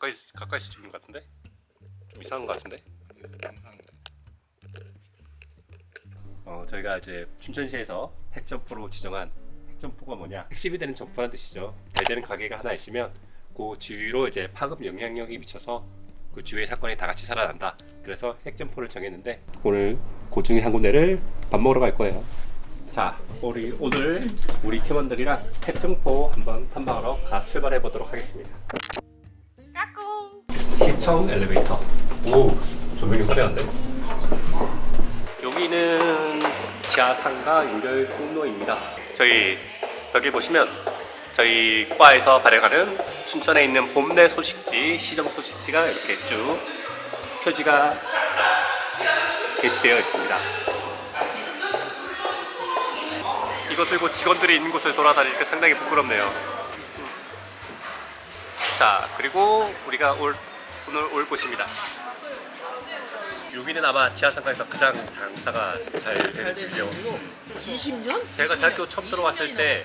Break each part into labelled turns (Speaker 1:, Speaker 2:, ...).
Speaker 1: 가까이 가까이서 찍는 것 같은데? 좀 이상한 것 같은데? 어 저희가 이제 춘천시에서 핵점포로 지정한 핵점포가 뭐냐? 핵심이 되는 점포라는 뜻이죠. 잘 되는 가게가 하나 있으면 그 주위로 이제 파급 영향력이 미쳐서 그 주위의 사건이 다 같이 살아난다. 그래서 핵점포를 정했는데 오늘 그 중에 한 군데를 밥 먹으러 갈 거예요. 자 우리 오늘 우리 팀원들이랑 핵점포 한번 탐방하러 가 출발해 보도록 하겠습니다 시청 엘리베이터. 오, 조명이 화려한데? 여기는 지하상가 유별 통로입니다. 저희 여기 보시면 저희 과에서 발행하는 춘천에 있는 봄내 소식지, 시정 소식지가 이렇게 쭉 표지가 게시되어 있습니다. 이거 들고 직원들이 있는 곳을 돌아다니니까 상당히 부끄럽네요. 자 그리고 우리가 올, 오늘 올 곳입니다. 여기는 아마 지하상가에서 가장 장사가 잘 되는 집이죠.
Speaker 2: 20년?
Speaker 1: 제가 대학교 처음 들어왔을 때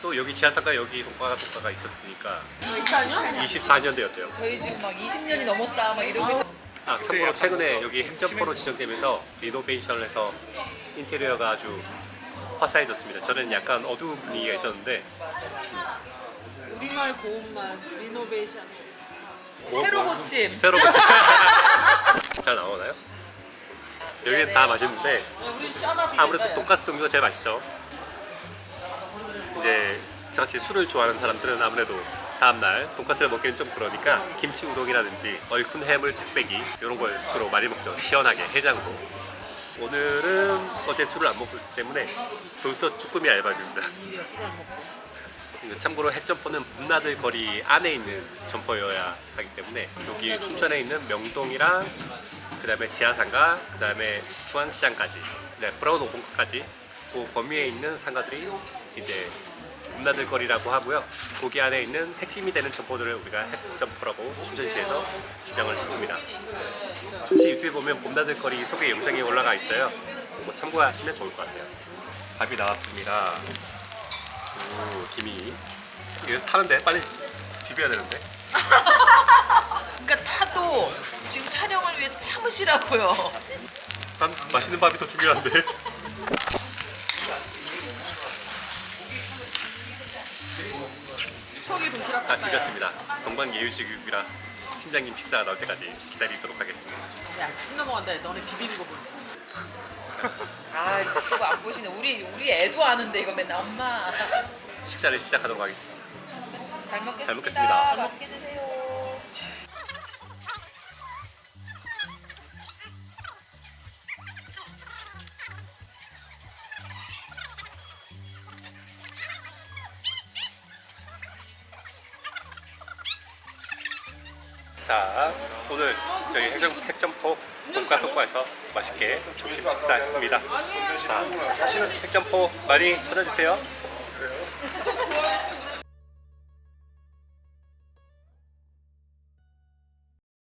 Speaker 1: 또 여기 지하상가 여기 동과가 동과가 있었으니까
Speaker 2: 24년?
Speaker 1: 24년 되었대요.
Speaker 3: 저희 지금 막 20년이 넘었다 막 이러고 있
Speaker 1: 아 참고로 최근에 여기 핵점포로 지정되면서 리노베이션을 해서 인테리어가 아주 화사해졌습니다. 저는 약간 어두운 분위기가 있었는데
Speaker 2: 우리말 고운말 리노베이션.
Speaker 1: 뭐-
Speaker 3: 새로
Speaker 1: 뭐-
Speaker 3: 고침.
Speaker 1: 새로 고침 잘 나오나요? 여기는
Speaker 3: 네,
Speaker 1: 다
Speaker 3: 네.
Speaker 1: 맛있는데
Speaker 2: 쩌다비
Speaker 1: 아무래도 돈가스 종류가 제일 맛있죠. 이제 저같이 술을 좋아하는 사람들은 아무래도 다음날 돈가스를 먹기는 좀 그러니까 김치 우동이라든지 얼큰 해물 특배기 이런 걸 주로 많이 먹죠. 시원하게 해장으로. 오늘은 어제 술을 안 먹기 때문에 벌써 쭈꾸미 알밥입니다. 참고로 핵점포는 봄나들 거리 안에 있는 점포여야 하기 때문에 여기 춘천에 있는 명동이랑 그 다음에 지하상가, 그 다음에 중앙시장까지, 네, 브라운 오븐까지 그 범위에 있는 상가들이 이제 봄나들 거리라고 하고요. 거기 안에 있는 핵심이 되는 점포들을 우리가 핵점포라고 춘천시에서 지정을 했습니다. 춘천 유튜브에 보면 봄나들 거리 소개 영상이 올라가 있어요. 뭐 참고하시면 좋을 것 같아요. 밥이 나왔습니다. 오, 김이 이거 타는데 빨리 비벼야 되는데.
Speaker 3: 그러니까 타도 지금 촬영을 위해서 참으시라고요.
Speaker 1: 난 맛있는 밥이 더 중요한데.
Speaker 2: 척이 도시락
Speaker 1: 다 비볐습니다. 동방예유식이라 팀장님 식사가 나올 때까지 기다리도록 하겠습니다.
Speaker 2: 야, 침 넘어간다. 너네 비비는 거 보니까.
Speaker 3: 아 그거 안 보시네. 우리 우리 애도 아는데 이거 맨날 엄마.
Speaker 1: 식사를 시작하도록 하겠습니다.
Speaker 3: 잘 먹겠습니다.
Speaker 1: 잘 먹겠습니다.
Speaker 3: 맛있게 드세요.
Speaker 1: 자 오늘 저희 핵점, 핵점포 돈가톡과에서 맛있게 점심 식사했습니다. 자 핵점포 많이 찾아주세요?